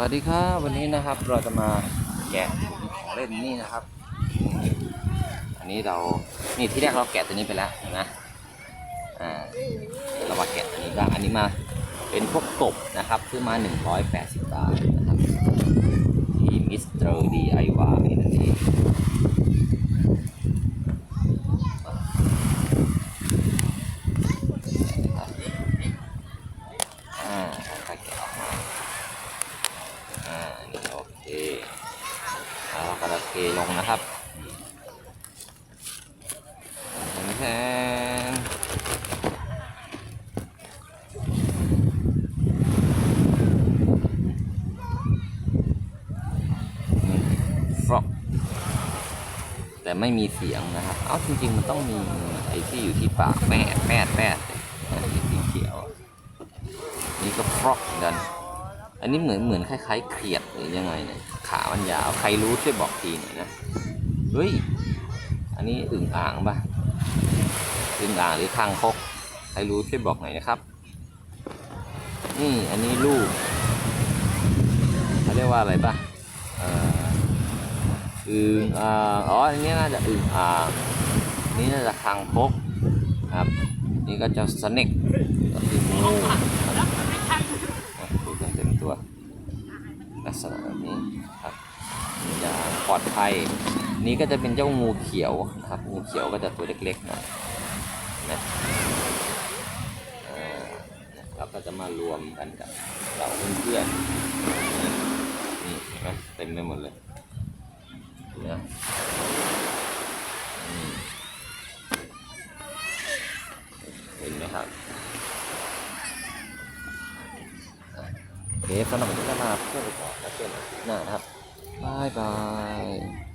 วัสดีครับวันนี้นะครับเราจะมาแกะของเล่นนี่นะครับ อันนี้เรานี่ที่แรกเราแกะตัวนี้ไปแล้วนะอ่าเรามาแกะตัวนี้บ้างอันนี้มาเป็นพวกกบนะครับซื้อมา 180 บาทนะครับที่มิสเตอร์ DIY นั่นเองนะครับอ่าค่อยๆแกะออกมา อ่านี่โอเคเอาเราก็จะเทลงนะครับแทนฟรอกแต่ไม่มีเสียงนะครับ เอ้าจริง ๆ มันต้องมีไอ้ที่อยู่ที่ปากแม่แม่แม่ไอ้สีเขียว นี่ก็ฟรอกเหมือนกัน อันนี้เหมือนเหมือนคล้าย ๆ เขียดหรือยังไงเนี่ยขามันยาวใครรู้ช่วยบอกทีหน่อยนะเฮ้ยอันนี้อึ่งอ่างปะอึ่งอ่างหรือคางคกใครรู้ช่วยบอกหน่อยนะครับ นี่อันนี้ลูกเขาเรียกว่าอะไรปะเอ่ออึ่งอ่างอ๋ออันนี้น่าจะอึ่งอ่างนี่น่าจะคางคกครับ นี่ก็จะสเน็กก็คืองู ตัวลักษณะแบบนี้ครับอย่างปลอดภัย นี่ก็จะเป็นเจ้างูเขียวนะครับ งูเขียวก็จะตัวเล็กๆหน่อยนะเอ่อเราก็จะมารวมกันกับเราเพื่อนๆนี่เห็นไหมเต็มไปหมดเลยนะเห็นไหมครับ โอ เคสำหรับวันนี้ก็ลาเพื่อนไปก่อนแล้วเจอกันหน้านะครับบายบาย